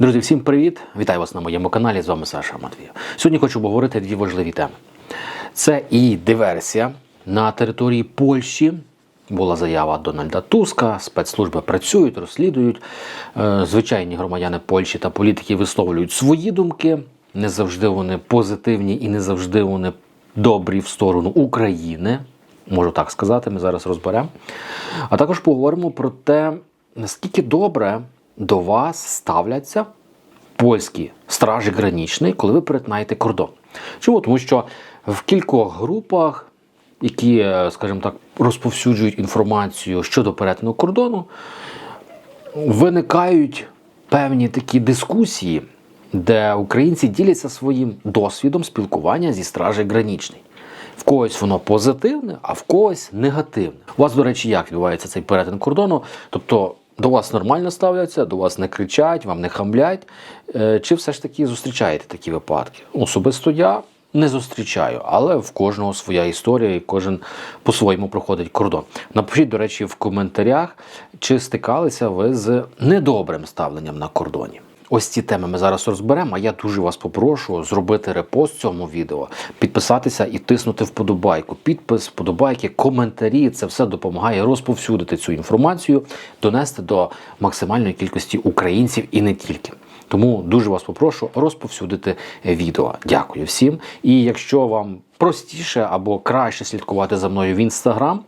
Друзі, всім привіт! Вітаю вас на моєму каналі. З вами Саша Матвієв. Сьогодні хочу обговорити дві важливі теми. Це і диверсія на території Польщі. Була заява Дональда Туска, спецслужби працюють, розслідують. Е, Звичайні громадяни Польщі та політики висловлюють свої думки. Не завжди вони позитивні і не завжди вони добрі в сторону України. Можу так сказати, ми зараз розберемо. А також поговоримо про те, наскільки добре до вас ставляться польські стражі гранічні, коли ви перетинаєте кордон. Чому? Тому що в кількох групах, які, е, скажімо так, розповсюджують інформацію щодо перетину кордону, виникають певні такі дискусії, де українці діляться своїм досвідом спілкування зі стражею гранічний. В когось воно позитивне, а в когось негативне. У вас, до речі, як відбувається цей перетин кордону? Тобто до вас нормально ставляться, до вас не кричать, вам не хамлять. Е, Чи все ж таки зустрічаєте такі випадки? Особисто я не зустрічаю, але в кожного своя історія, і кожен по-своєму проходить кордон. Напишіть, до речі, в коментарях, чи стикалися ви з недобрим ставленням на кордоні. Ось ці теми ми зараз розберемо. А я дуже вас попрошу зробити репост цьому відео, підписатися і тиснути вподобайку. Підпис, вподобайки, коментарі це все допомагає розповсюдити цю інформацію, донести до максимальної кількості українців і не тільки. Тому дуже вас попрошу розповсюдити відео. Дякую всім. І якщо вам простіше або краще слідкувати за мною в інстаграм,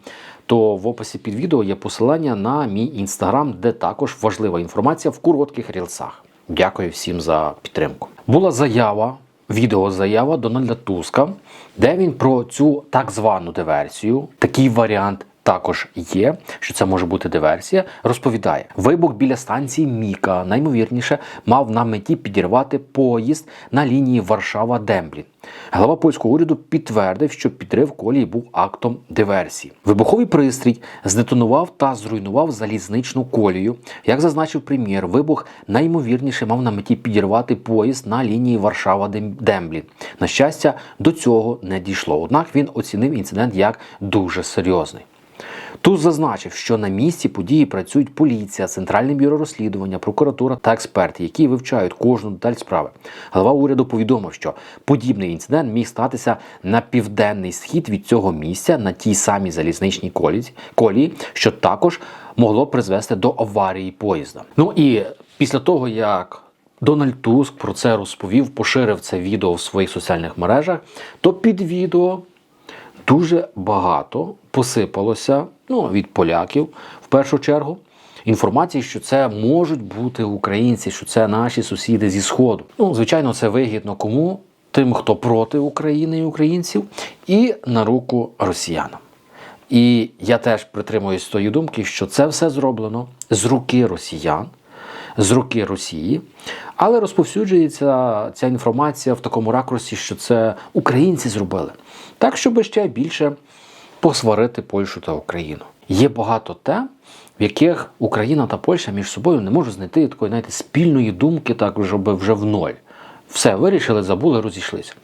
то в описі під відео є посилання на мій інстаграм, де також важлива інформація в коротких рілсах. Дякую всім за підтримку. Була заява, відеозаява Дональда Туска, де він про цю так звану диверсію, такий варіант. Також є, що це може бути диверсія. Розповідає, вибух біля станції Міка наймовірніше мав на меті підірвати поїзд на лінії Варшава-Демблін. Глава польського уряду підтвердив, що підрив колії був актом диверсії. Вибуховий пристрій здетонував та зруйнував залізничну колію. Як зазначив прем'єр, вибух наймовірніше мав на меті підірвати поїзд на лінії Варшава-Демблін. На щастя, до цього не дійшло. Однак він оцінив інцидент як дуже серйозний. Туз зазначив, що на місці події працюють поліція, центральне бюро розслідування, прокуратура та експерти, які вивчають кожну деталь справи. Голова уряду повідомив, що подібний інцидент міг статися на південний схід від цього місця на тій самій залізничній колії, колії, що також могло призвести до аварії поїзда. Ну і після того як Дональд Туск про це розповів, поширив це відео в своїх соціальних мережах, то під відео дуже багато посипалося ну, від поляків в першу чергу. Інформації, що це можуть бути українці, що це наші сусіди зі Сходу. Ну, звичайно, це вигідно кому? Тим, хто проти України і українців, і на руку росіянам. І я теж притримуюсь тої думки, що це все зроблено з руки росіян, з руки Росії, але розповсюджується ця інформація в такому ракурсі, що це українці зробили. Так, щоб ще більше посварити Польщу та Україну. Є багато тем, в яких Україна та Польща між собою не можуть знайти такої знаєте, спільної думки, так щоб вже в ноль. Все, вирішили, забули, розійшлися.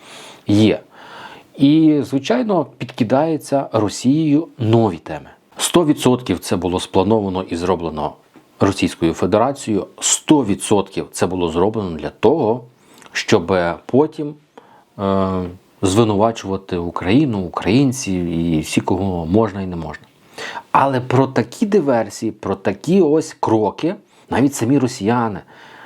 Є. І, звичайно, підкидається Росією нові теми. 100% це було сплановано і зроблено Російською Федерацією. 100% це було зроблено для того, щоб потім е, звинувачувати Україну, українців і всі, кого можна і не можна. Але про такі диверсії, про такі ось кроки, навіть самі росіяни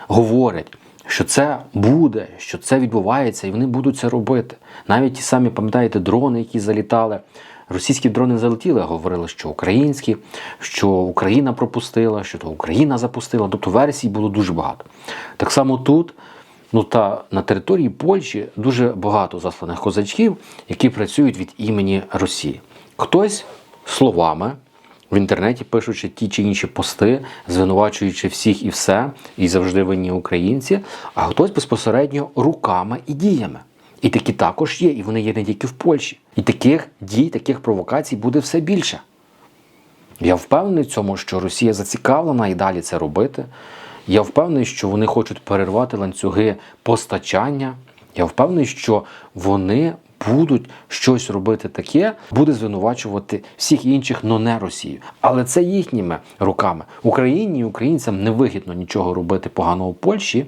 говорять, що це буде, що це відбувається, і вони будуть це робити. Навіть ті самі, пам'ятаєте, дрони, які залітали. Російські дрони залетіли, говорили, що українські, що Україна пропустила, що то Україна запустила. Тобто версій було дуже багато. Так само тут, ну та на території Польщі дуже багато засланих козачків, які працюють від імені Росії. Хтось словами. В інтернеті пишучи ті чи інші пости, звинувачуючи всіх і все, і завжди винні українці, а хтось безпосередньо руками і діями. І такі також є, і вони є не тільки в Польщі. І таких дій, таких провокацій буде все більше. Я впевнений в цьому, що Росія зацікавлена і далі це робити. Я впевнений, що вони хочуть перервати ланцюги постачання. Я впевнений, що вони будуть щось робити таке, буде звинувачувати всіх інших, але не Росію. Але це їхніми руками. Україні і українцям не вигідно нічого робити поганого в Польщі.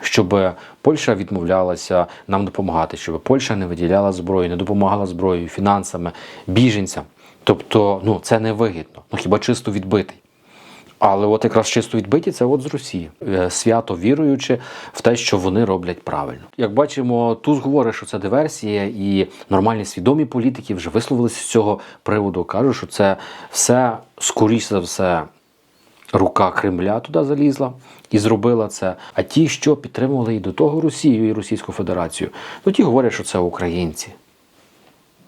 Щоб Польща відмовлялася нам допомагати, щоб Польща не виділяла зброю, не допомагала зброєю, фінансами, біженцям. Тобто, ну це не вигідно, ну хіба чисто відбитий. Але от якраз чисто відбиті це от з Росії, Е, свято віруючи в те, що вони роблять правильно. Як бачимо, Туз говорить, що це диверсія, і нормальні свідомі політики вже висловилися з цього приводу. кажуть, що це все скоріше за все. Рука Кремля туди залізла і зробила це. А ті, що підтримували і до того Росію і Російську Федерацію, ну ті говорять, що це українці.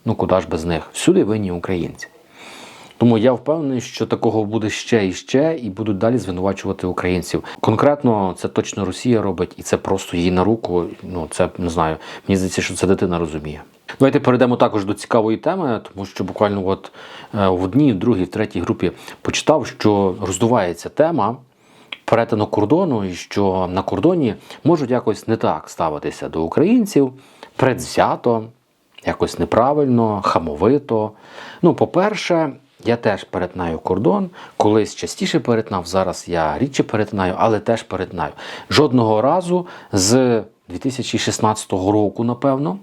Ну куди ж без них? Всюди винні українці. Тому я впевнений, що такого буде ще і ще, і будуть далі звинувачувати українців. Конкретно це точно Росія робить, і це просто їй на руку. Ну це не знаю. Мені здається, що це дитина розуміє. Давайте перейдемо також до цікавої теми, тому що буквально от е, в одній, в другій, в третій групі почитав, що роздувається тема перетину кордону, і що на кордоні можуть якось не так ставитися до українців, предвзято, якось неправильно, хамовито. Ну, по-перше, я теж перетинаю кордон, колись частіше перетинав, зараз я рідше перетинаю, але теж перетинаю. Жодного разу з 2016 року, напевно,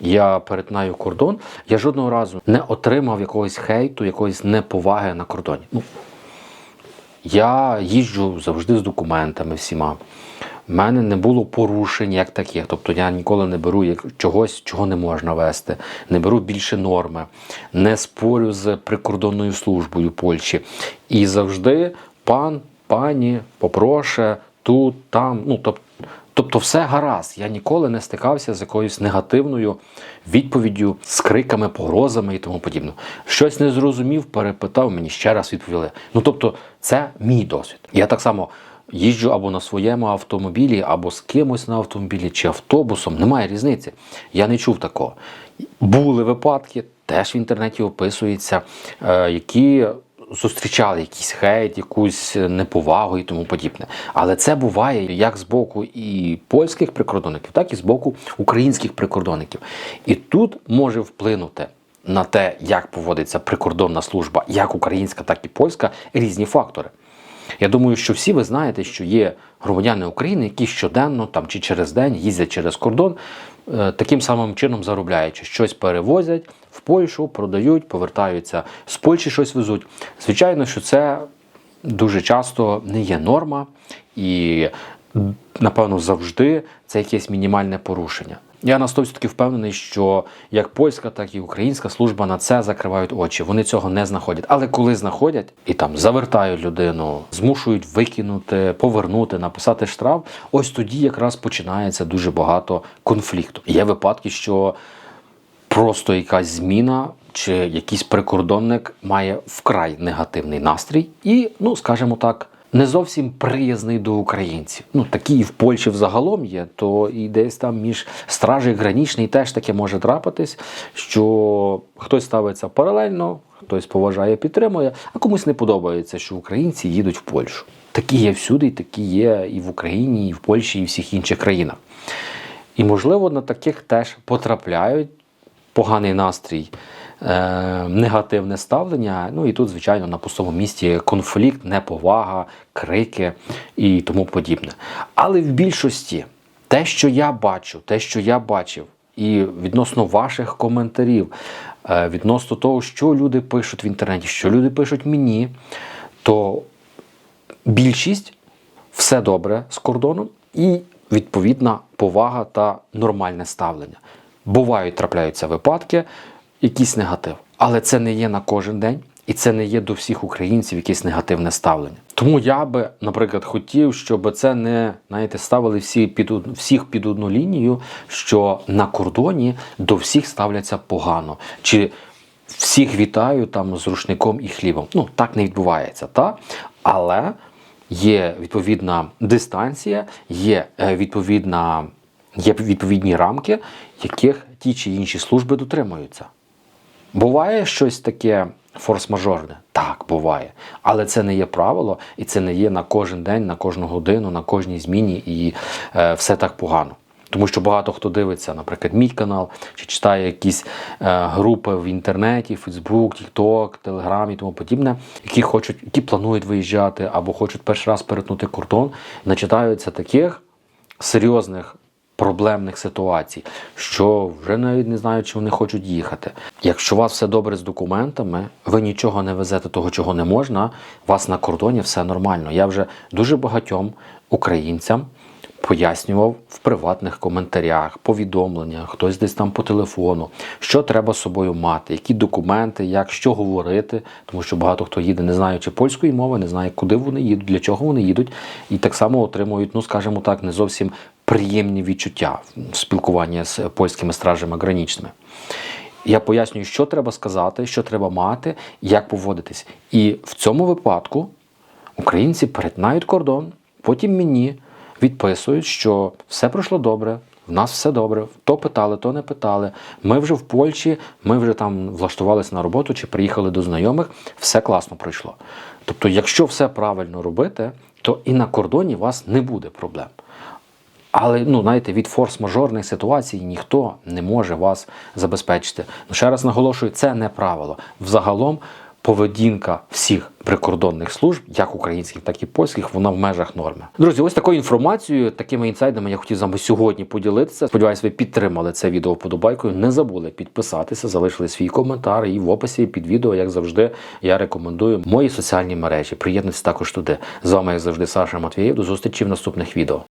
я перетинаю кордон, я жодного разу не отримав якогось хейту, якоїсь неповаги на кордоні. Ну, я їжджу завжди з документами всіма. У мене не було порушень як таких. Тобто я ніколи не беру чогось, чого не можна вести, не беру більше норми, не спорю з прикордонною службою Польщі. І завжди пан, пані попроше тут, там. Ну, тобто, Тобто все гаразд. Я ніколи не стикався з якоюсь негативною відповіддю, з криками, погрозами і тому подібне. Щось не зрозумів, перепитав, мені ще раз відповіли. Ну тобто, це мій досвід. Я так само їжджу або на своєму автомобілі, або з кимось на автомобілі, чи автобусом. Немає різниці. Я не чув такого. Були випадки, теж в інтернеті описується, е, які зустрічали якийсь хейт, якусь неповагу і тому подібне. Але це буває як з боку і польських прикордонників, так і з боку українських прикордонників. І тут може вплинути на те, як поводиться прикордонна служба, як українська, так і польська, різні фактори. Я думаю, що всі ви знаєте, що є громадяни України, які щоденно там чи через день їздять через кордон, е, таким самим чином заробляючи, щось перевозять в Польщу, продають, повертаються з Польщі, щось везуть. Звичайно, що це дуже часто не є норма, і напевно завжди це якесь мінімальне порушення. Я на 100% впевнений, що як польська, так і українська служба на це закривають очі. Вони цього не знаходять. Але коли знаходять і там завертають людину, змушують викинути, повернути, написати штраф, ось тоді якраз починається дуже багато конфлікту. Є випадки, що просто якась зміна чи якийсь прикордонник має вкрай негативний настрій і, ну скажімо так. Не зовсім приязний до українців. Ну такі і в Польщі взагалом є, то і десь там між стражі гранічний теж таке може трапитись, що хтось ставиться паралельно, хтось поважає, підтримує, а комусь не подобається, що українці їдуть в Польщу. Такі є всюди, і такі є і в Україні, і в Польщі, і в всіх інших країнах. І, можливо, на таких теж потрапляють поганий настрій, негативне ставлення. Ну і тут, звичайно, на пустому місці конфлікт, неповага, крики і тому подібне. Але в більшості те, що я бачу, те, що я бачив, і відносно ваших коментарів, е, відносно того, що люди пишуть в інтернеті, що люди пишуть мені, то більшість все добре з кордоном і відповідна повага та нормальне ставлення. Бувають, трапляються випадки, якийсь негатив, але це не є на кожен день. І це не є до всіх українців якесь негативне ставлення. Тому я би, наприклад, хотів, щоб це не знаєте, ставили всі під всіх під одну лінію, що на кордоні до всіх ставляться погано, чи всіх вітаю там з рушником і хлібом. Ну так не відбувається, та але є відповідна дистанція, є е, відповідна, є відповідні рамки, яких ті чи інші служби дотримуються. Буває щось таке форс-мажорне? Так, буває. Але це не є правило, і це не є на кожен день, на кожну годину, на кожній зміні, і е, все так погано. Тому що багато хто дивиться, наприклад, мій канал, чи читає якісь е, групи в інтернеті, Фейсбук, Тікток, Телеграм і тому подібне, які хочуть, які планують виїжджати або хочуть перший раз перетнути кордон, начитаються таких серйозних проблемних ситуацій, що вже навіть не знають, чи вони хочуть їхати. Якщо у вас все добре з документами, ви нічого не везете того, чого не можна, у вас на кордоні все нормально. Я вже дуже багатьом українцям пояснював в приватних коментарях, повідомленнях, хтось десь там по телефону, що треба з собою мати, які документи, як що говорити, тому що багато хто їде, не знаючи польської мови, не знає, куди вони їдуть, для чого вони їдуть, і так само отримують, ну скажімо так, не зовсім приємні відчуття в спілкуванні з польськими стражами гранічними. Я пояснюю, що треба сказати, що треба мати, як поводитись. І в цьому випадку українці перетинають кордон, потім мені відписують, що все пройшло добре, в нас все добре, то питали, то не питали. Ми вже в Польщі, ми вже там влаштувалися на роботу чи приїхали до знайомих, все класно пройшло. Тобто, якщо все правильно робити, то і на кордоні вас не буде проблем. Але ну знаєте, від форс-мажорних ситуацій ніхто не може вас забезпечити. Ну ще раз наголошую, це не правило. Взагалом поведінка всіх прикордонних служб, як українських, так і польських, вона в межах норми. Друзі, ось такою інформацією, такими інсайдами я хотів з вами сьогодні поділитися. Сподіваюсь, ви підтримали це відео вподобайкою. Не забули підписатися, залишили свій коментар і в описі під відео, як завжди, я рекомендую мої соціальні мережі. Приєднуйтесь також туди. З вами, як завжди, Саша Матвієв. До зустрічі в наступних відео.